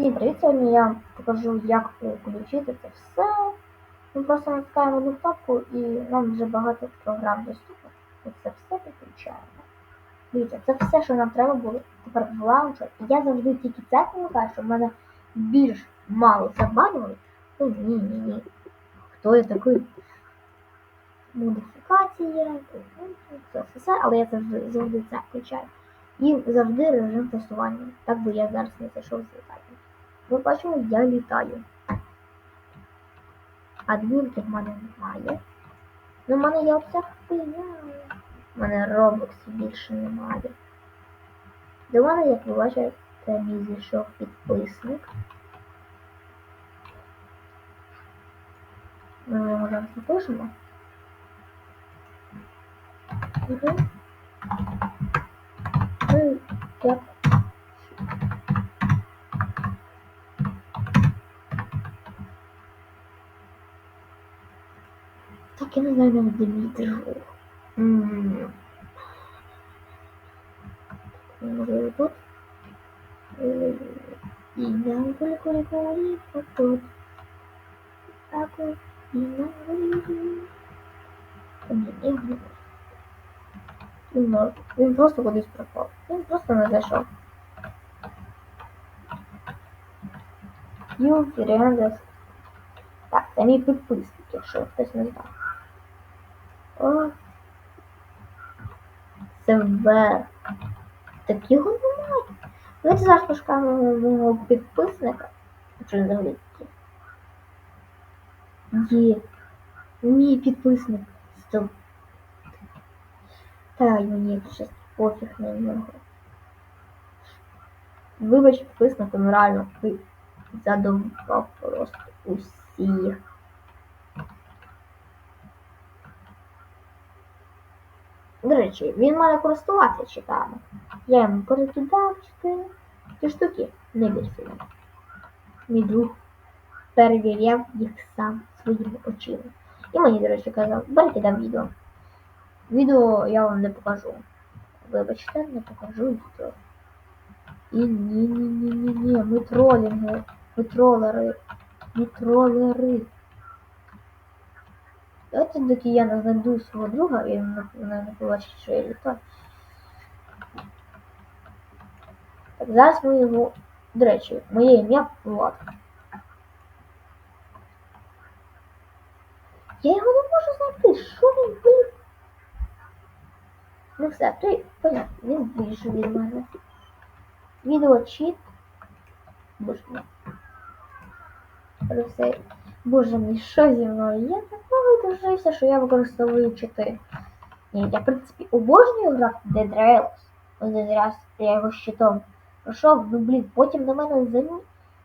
Привіт! Сьогодні я покажу, як включити це все. Ми просто натискаємо одну кнопку і нам вже багато програм доступно. І це все підключаємо. Дивіться, це все, що нам треба було тепер в лаунчер. І я завжди тільки це пам'ятаю, щоб в мене більш мало забанювали. Ну ні, ні, ні. Хто я такий? Модифікація, це все, але я завжди, завжди це включаю. І завжди режим тестування. Так би я зараз не зайшов з літання. Ми бачимо, я літаю. Адмінки в мене немає. Ну, в мене є обсяг я. У мене робоксів більше немає. До мене, як ви бачите, мій зійшов підписник. Ми його зараз напишемо. Угу. Ну, як Так я не знаю навіть де мій друг. Може тут? І нам колі колі колі. Так і нам колі. Ні, я не Він, просто кудись пропав. Він просто не зайшов. Ю Фірендес. Так, це мій підписник, якщо хтось не знав. О. Вверх. Так його немає. Давайте зараз пошукаємо мого підписника. Якщо взагалі. Є. Мій підписник. Стоп. Та мені щось пофіг на нього. Вибач підписник, ну реально задовбав просто усіх. До речі, він має користуватися читами. Я йому перекидав чотири ці штуки, не більше. Мій друг перевіряв їх сам своїми очима. І мені, до речі, казав, перекидав відео. Відео я вам не покажу. Вибачте, не покажу відео. І ні-ні-ні-ні-ні, ми тролінги, ми тролери, ми тролери. Давайте доки я не знайду свого друга, він не побачить, що я літаю. Так, зараз ми його... До речі, моє ім'я Влад. Я його не можу знайти. Що він, блін? Ну все, той, понятно, він більше від мене. Відео чіт. Боже мій. Все. Боже мій, що зі мною? Я так видружився, що я використовую чити. Ні, я, в принципі, обожнюю грати Dead Rails. Ось зараз я його щитом пройшов, ну блін, потім на мене за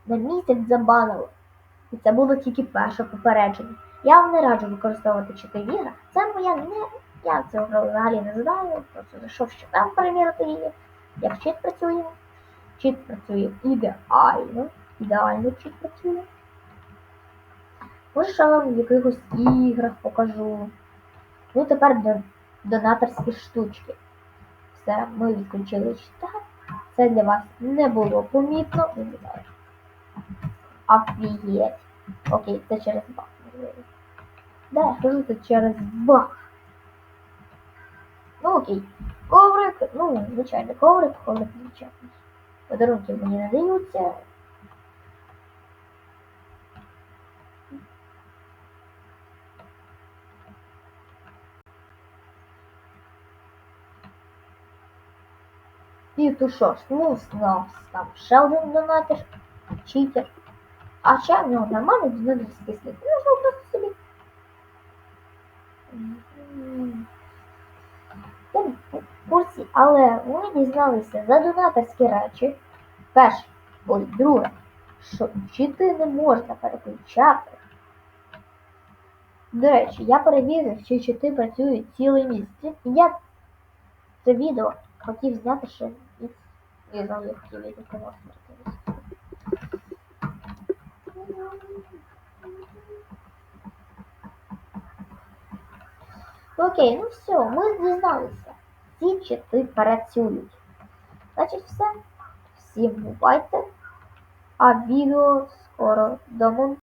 на місяць забанили. І це було тільки перше попередження. Я вам не раджу використовувати чити в іграх. Це моя не. Я цього взагалі не знаю. Просто зайшов щитам перевірити її. Як чит працює. Чит працює ідеально. Ідеально чит працює. Може, я вам в якихось іграх покажу. Ну, тепер до донаторські штучки. Все, ми відключили чита. Це для вас не було помітно. Не знаю. Офігеть. Окей, це через баг. Да, я скажу, це через баг. Ну окей. Коврик, ну, звичайно, коврик, коврик звичайний. Подарунки мені не даються. Що ж, ну, знов там ще один донатор, читер. А ще нього нормальний донаторський слід. Можна просто собі. Курсі, але вони дізналися за донаторські речі. Перше, ой, друге, що чити не можна переключати. До речі, я перевірив, що чити працюють цілий місяць. Я це відео хотів зняти ще знаю, як хотів відео канал Окей, ну все, ми дізналися. Ці чити працюють. Значить все. Всім бувайте. а відео скоро домонтують.